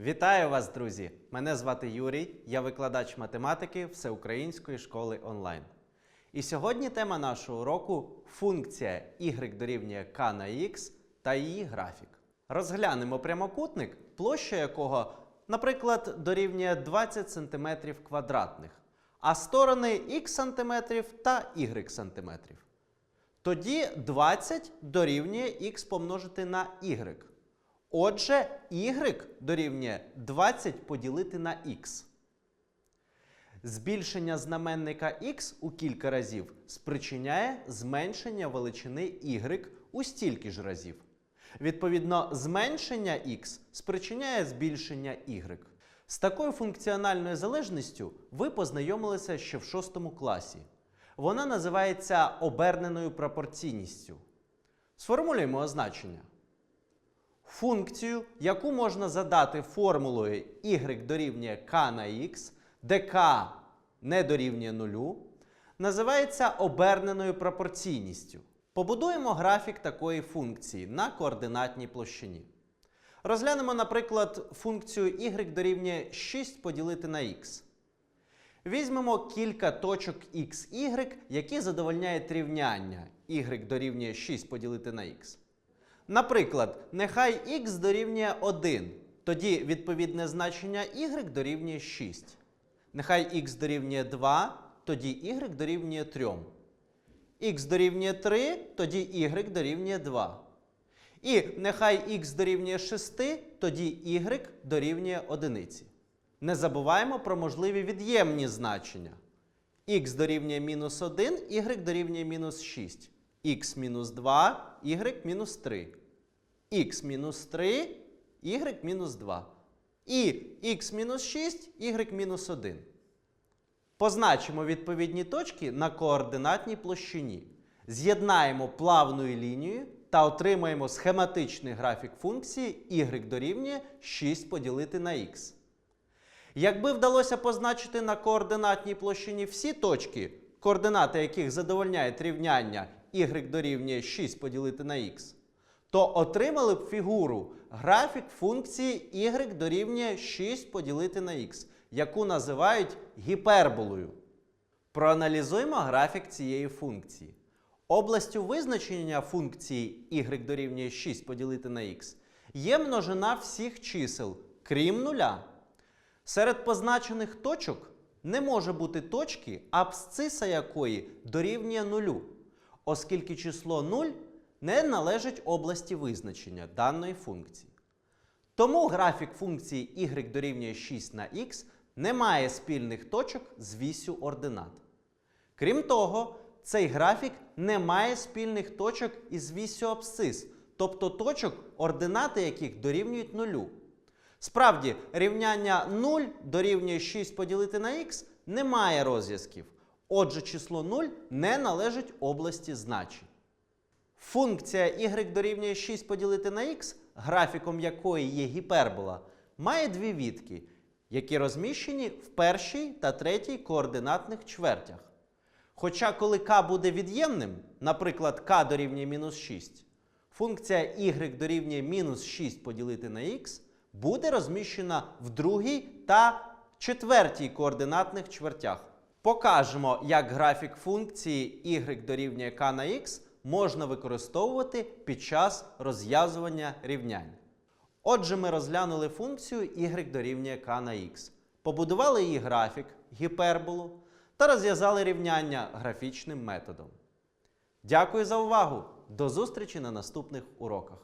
Вітаю вас, друзі! Мене звати Юрій, я викладач математики Всеукраїнської школи онлайн. І сьогодні тема нашого уроку функція y дорівнює k на x та її графік. Розглянемо прямокутник, площа якого, наприклад, дорівнює 20 см квадратних, а сторони x см та y см. Тоді 20 дорівнює x помножити на y. Отже, y дорівнює 20 поділити на x. Збільшення знаменника x у кілька разів спричиняє зменшення величини y у стільки ж разів. Відповідно, зменшення x спричиняє збільшення y. З такою функціональною залежністю ви познайомилися ще в 6 класі. Вона називається оберненою пропорційністю. Сформулюємо означення. Функцію, яку можна задати формулою y дорівнює k на x, де k не дорівнює нулю, називається оберненою пропорційністю. Побудуємо графік такої функції на координатній площині. Розглянемо, наприклад, функцію y дорівнює 6 поділити на x. Візьмемо кілька точок x, y, які задовольняють рівняння y дорівнює 6 поділити на x. Наприклад, нехай x дорівнює 1, тоді відповідне значення y дорівнює 6. Нехай x дорівнює 2, тоді y дорівнює 3. x дорівнює 3, тоді y дорівнює 2. І нехай x дорівнює 6, тоді y дорівнює 1. Не забуваємо про можливі від'ємні значення. x дорівнює мінус 1, y дорівнює мінус 6. X мінус 2, y мінус 3. x мінус 3, y мінус 2. І x мінус 6, y мінус 1. Позначимо відповідні точки на координатній площині. З'єднаємо плавною лінією та отримаємо схематичний графік функції y дорівнює 6 поділити на x. Якби вдалося позначити на координатній площині всі точки, координати яких задовольняють рівняння y дорівнює 6 поділити на x, то отримали б фігуру графік функції y дорівнює 6 поділити на x, яку називають гіперболою. Проаналізуємо графік цієї функції. Областю визначення функції y дорівнює 6 поділити на x є множина всіх чисел, крім нуля. Серед позначених точок не може бути точки, абсциса якої дорівнює нулю, оскільки число 0 не належить області визначення даної функції. Тому графік функції y дорівнює 6 на x не має спільних точок з вісю ординат. Крім того, цей графік не має спільних точок із вісю абсцис, тобто точок, ординати яких дорівнюють нулю. Справді, рівняння 0 дорівнює 6 поділити на х не має розв'язків. Отже, число 0 не належить області значень. Функція y дорівнює 6 поділити на х, графіком якої є гіпербола, має дві відки, які розміщені в першій та третій координатних чвертях. Хоча коли k буде від'ємним, наприклад, k дорівнює мінус 6, функція y дорівнює мінус 6 поділити на х буде розміщена в другій та четвертій координатних чвертях. Покажемо, як графік функції y дорівнює k на x можна використовувати під час розв'язування рівнянь. Отже, ми розглянули функцію y дорівнює k на x, побудували її графік, гіперболу та розв'язали рівняння графічним методом. Дякую за увагу! До зустрічі на наступних уроках!